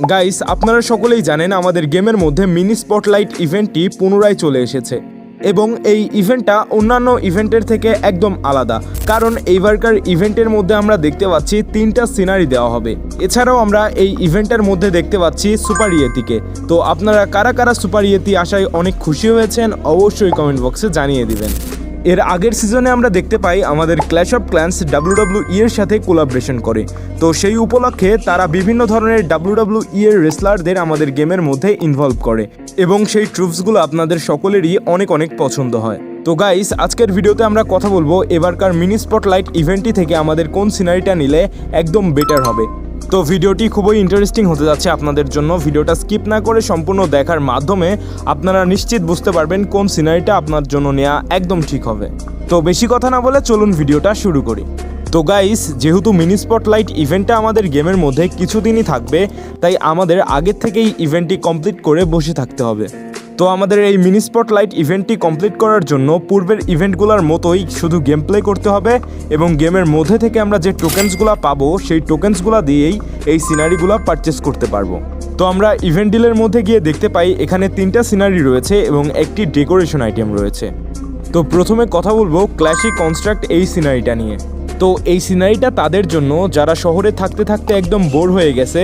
Guys আপনারা সকলেই জানেন আমাদের গেমের মধ্যে মিনি স্পটলাইট ইভেন্টটি পুনরায় চলে এসেছে। এবং এই ইভেন্টটা অন্যান্য ইভেন্টের থেকে একদম আলাদা। কারণ এইবারকার ইভেন্টের মধ্যে আমরা দেখতে পাচ্ছি তিনটা সিনারি দেওয়া হবে। এছাড়াও আমরা এই ইভেন্টের মধ্যে দেখতে পাচ্ছি সুপার ইয়েতিকে তো আপনারা কারা কারা সুপার ইয়েতি আসায় অনেক খুশি হয়েছেন, অবশ্যই কমেন্ট বক্সে জানিয়ে দিবেন। এর আগের সিজনে আমরা দেখতে পাই আমাদের ক্ল্যাশ অফ ক্ল্যান্স ডাব্লিউ এর সাথে কোলাবরেশন করে। তো সেই উপলক্ষে তারা বিভিন্ন ধরনের ডাব্লিউ এর রেসলারদের আমাদের গেমের মধ্যে ইনভলভ করে এবং সেই ট্রুপসগুলো আপনাদের সকলেরই অনেক অনেক পছন্দ হয়। তো গাইস আজকের ভিডিওতে আমরা কথা বলব এবারকার মিনি স্পটলাইট ইভেন্টটি থেকে আমাদের কোন সিনারিটা নিলে একদম বেটার হবে। তো ভিডিওটি খুবই ইন্টারেস্টিং হতে যাচ্ছে আপনাদের জন্য। ভিডিওটা স্কিপ না করে সম্পূর্ণ দেখার মাধ্যমে আপনারা নিশ্চিত বুঝতে পারবেন কোন সিনারিটা আপনার জন্য নেওয়া একদম ঠিক হবে। তো বেশি কথা না বলে চলুন ভিডিওটা শুরু করি। তো গাইস যেহেতু মিনি স্পটলাইট ইভেন্টটা আমাদের গেমের মধ্যে কিছুদিনই থাকবে, তাই আমাদের আগের থেকেই ইভেন্টটি কমপ্লিট করে বসে থাকতে হবে। তো আমাদের এই মিনি স্পটলাইট ইভেন্টটি কমপ্লিট করার জন্য পূর্বের ইভেন্টগুলোর মতোই শুধু গেম প্লে করতে হবে এবং গেমের মধ্যে থেকে আমরা যে টোকেন্সগুলো পাবো, সেই টোকেন্সগুলো দিয়েই এই সিনারিগুলো পারচেস করতে পারব। তো আমরা ইভেন্ট ডিলের মধ্যে গিয়ে দেখতে পাই, এখানে তিনটা সিনারি রয়েছে এবং একটি ডেকোরেশন আইটেম রয়েছে। তো প্রথমে কথা বলব ক্লাসিক কনস্ট্রাক্ট এই সিনারিটা নিয়ে। তো এই সিনারিটা তাদের জন্য, যারা শহরে থাকতে থাকতে একদম বোর হয়ে গেছে,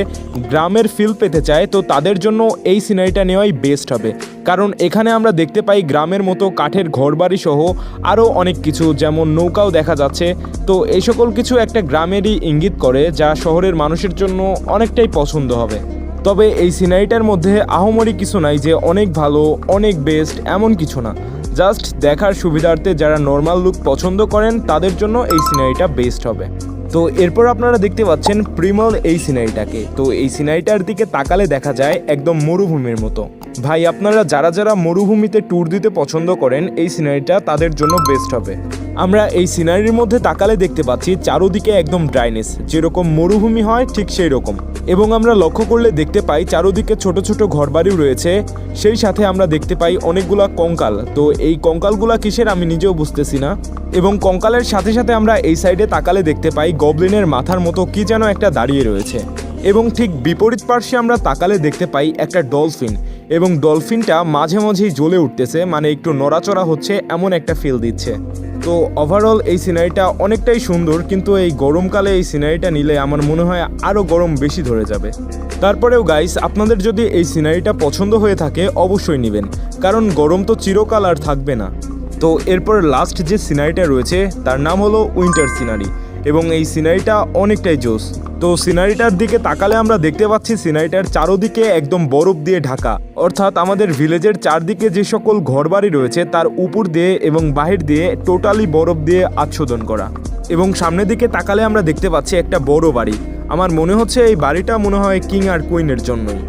গ্রামের ফিল পেতে চায়, তো তাদের জন্য এই সিনারিটা নেওয়াই বেস্ট হবে। কারণ এখানে আমরা দেখতে পাই গ্রামের মতো কাঠের ঘরবাড়ি সহ আরও অনেক কিছু, যেমন নৌকাও দেখা যাচ্ছে। তো এই সকল কিছু একটা গ্রামেরই ইঙ্গিত করে, যা শহরের মানুষের জন্য অনেকটাই পছন্দ হবে। তবে এই সিনারিটার মধ্যে আহমরি কিছু নাই যে অনেক ভালো, অনেক বেস্ট এমন কিছু না। জাস্ট দেখার সুবিধার্থে যারা নর্মাল লুক পছন্দ করেন, তাদের জন্য এই সিনারিটা বেস্ট হবে। তো এরপর আপনারা দেখতে পাচ্ছেন প্রিমল এই সিনারিটাকে। তো এই সিনারিটার দিকে তাকালে দেখা যায় একদম মরুভূমির মতো। ভাই, আপনারা যারা যারা মরুভূমিতে ট্যুর দিতে পছন্দ করেন, এই সিনারিটা তাদের জন্য বেস্ট হবে। আমরা এই সিনারির মধ্যে তাকালে দেখতে পাচ্ছি চারোদিকে একদম ড্রাইনেস যেরকম মরুভূমি হয়, ঠিক সেই রকম এবং আমরা লক্ষ্য করলে দেখতে পাই চারোদিকে ছোট ছোট ঘরবাড়িও রয়েছে। সেই সাথে আমরা দেখতে পাই অনেকগুলা কঙ্কাল। তো এই কঙ্কালগুলা কিসের আমি নিজেও বুঝতেছি না। এবং কঙ্কালের সাথে সাথে আমরা এই সাইডে তাকালে দেখতে পাই গবলিনের মাথার মতো কি যেন একটা দাঁড়িয়ে রয়েছে। এবং ঠিক বিপরীত পার্শ্বে আমরা তাকালে দেখতে পাই একটা ডলফিন। এবং ডলফিনটা মাঝে মাঝেই জ্বলে উঠতেছে মানে একটু নড়াচড়া হচ্ছে, এমন একটা ফিল দিচ্ছে। তো ওভারঅল এই সিনারিটা অনেকটাই সুন্দর, কিন্তু এই গরমকালে এই সিনারিটা নিলে আমার মনে হয় আরও গরম বেশি ধরে যাবে। তারপরেও গাইস আপনাদের যদি এই সিনারিটা পছন্দ হয়ে থাকে অবশ্যই নেবেন, কারণ গরম তো চিরকাল আর থাকবে না। তো এরপর লাস্ট যে সিনারিটা রয়েছে, তার নাম হলো উইন্টার সিনারি এবং এই সিনারিটা অনেকটাই জোস তো সিনারিটার দিকে তাকালে আমরা দেখতে পাচ্ছি সিনারিটার চারোদিকে একদম বরফ দিয়ে ঢাকা। অর্থাৎ আমাদের ভিলেজের চারদিকে যে সকল ঘরবাড়ি রয়েছে, তার উপর দিয়ে এবং বাহির দিয়ে টোটালি বরফ দিয়ে আচ্ছাদন করা। এবং সামনের দিকে তাকালে আমরা দেখতে পাচ্ছি একটা বড় বাড়ি। আমার মনে হচ্ছে এই বাড়িটা মনে হয় কিং আর কুইনের জন্যই।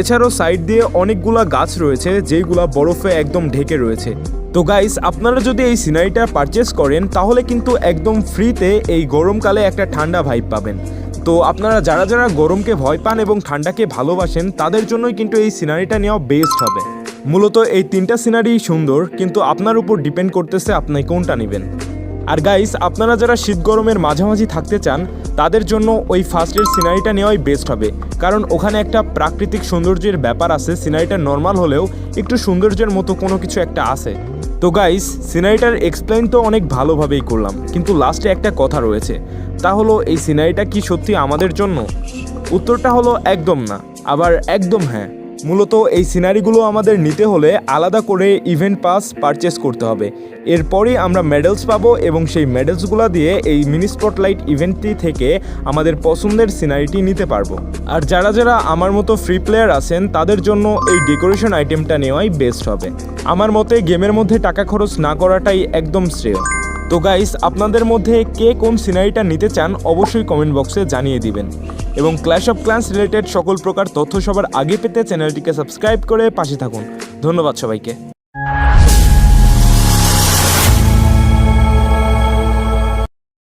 এছাড়াও সাইড দিয়ে অনেকগুলা গাছ রয়েছে, যেইগুলা বরফে একদম ঢেকে রয়েছে। তো গাইস, আপনারা যদি এই সিনারিটা পারচেস করেন, তাহলে কিন্তু একদম ফ্রিতে এই গরমকালে একটা ঠান্ডা ভাইব পাবেন। তো আপনারা যারা যারা গরমকে ভয় পান এবং ঠান্ডাকে ভালোবাসেন, তাদের জন্যই কিন্তু এই সিনারিটা নেওয়া বেস্ট হবে। মূলত এই তিনটা সিনারি সুন্দর, কিন্তু আপনার উপর ডিপেন্ড করতেছে আপনি কোনটা নেবেন। আর গাইস আপনারা যারা শীত গরমের মাঝামাঝি থাকতে চান, তাদের জন্য ওই ফার্স্টের সিনারিটা নেওয়াই বেস্ট হবে। কারণ ওখানে একটা প্রাকৃতিক সৌন্দর্যের ব্যাপার আছে, সিনারিটা নর্মাল হলেও একটু সৌন্দর্যের মতো কোনো কিছু একটা আছে। তো গাইস সিনারিটার এক্সপ্লেন তো অনেক ভালোভাবেই করলাম, কিন্তু লাস্টে একটা কথা রয়েছে। তা হলো, এই সিনারিটা কি সত্যি আমাদের জন্য? উত্তরটা হলো একদম না, আবার একদম হ্যাঁ। মূলত এই সিনারিগুলো আমাদের নিতে হলে আলাদা করে ইভেন্ট পাস পারচেস করতে হবে। এরপরই আমরা মেডেলস পাবো এবং সেই মেডেলসগুলো দিয়ে এই মিনি স্পটলাইট ইভেন্টটি থেকে আমাদের পছন্দের সিনারিটি নিতে পারব। আর যারা যারা আমার মতো ফ্রি প্লেয়ার আছেন, তাদের জন্য এই ডেকোরেশন আইটেমটা নেওয়াই বেস্ট হবে। আমার মতে গেমের মধ্যে টাকা খরচ না করাটাই একদম শ্রেয়। তো গাইস আপনাদের মধ্যে কে কোন সিনারিটা নিতে চান অবশ্যই কমেন্ট বক্সে জানিয়ে দিবেন। এবং ক্ল্যাশ অফ ক্লান্স রিলেটেড সকল প্রকার তথ্য সবার আগে পেতে চ্যানেলটিকে সাবস্ক্রাইব করে পাশে থাকুন। ধন্যবাদ সবাইকে।